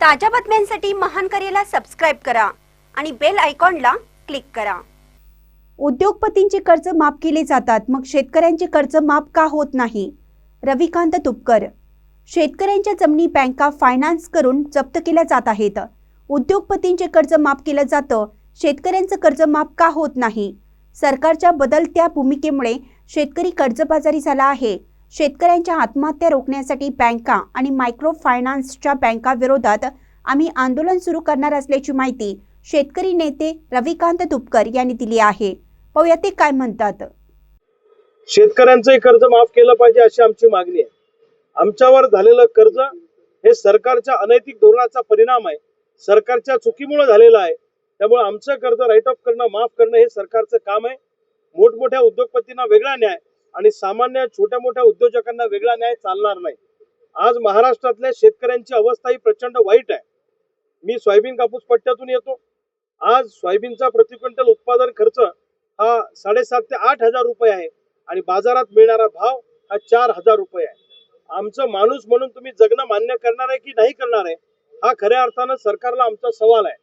ताज्या बातम्यांसाठी महान करेला सबस्क्राईब करा आणि बेल आयकॉनला क्लिक करा. उद्योगपतींचे कर्ज माफ केले जातात मग शेतकऱ्यांचे कर्ज माफ का होत नाही? रविकांत तुपकर. शेतकऱ्यांच्या जमिनी बँका फायनान्स करून जप्त केल्या जात आहेत? उद्योगपतींचे कर्ज माफ केलं जातं शेतकऱ्यांचं कर्ज माफ का होत नाही? सरकारच्या बदलत्या भूमिकेमुळे शेतकरी कर्जबाजारी झाला आहे. शेतकऱ्यांच्या आत्महत्या रोखण्यासाठी बँका आणि मायक्रो फायनान्सच्या बँका विरोधात आम्ही आंदोलन सुरू करणार असल्याची माहिती शेतकरी नेते रविकांत तुपकर यांनी दिली आहे. पाहूया ते काय म्हणतात. शेतकऱ्यांचंही कर्ज माफ केलं पाहिजे अशी आमची मागणी आहे. आमच्यावर झालेलं कर्ज हे सरकारच्या अनैतिक धोरणाचा परिणाम आहे. सरकारच्या चुकीमुळे झालेलं आहे. त्यामुळे आमचं कर्ज राईट ऑफ करणं माफ करणं हे सरकारचं काम आहे. मोठमोठ्या उद्योगपतींना वेगळा न्याय आणि सामान्य छोट्या मोठ्या उद्योजकांना वेगळा न्याय चालणार नाही. आज महाराष्ट्रातल्या शेतकऱ्यांची अवस्था ही प्रचंड वाईट आहे. मी सोयाबीन कापूस पट्ट्यातून येतो. आज सोयाबीनचा प्रति क्विंटल उत्पादन खर्च हा साडेसात ते आठ हजार रुपये आहे आणि बाजारात मिळणारा भाव हा चार हजार रुपये आहे. आमचं माणूस म्हणून तुम्ही जगणं मान्य करणार आहे की नाही करणार आहे हा खऱ्या अर्थानं सरकारला आमचा सवाल आहे.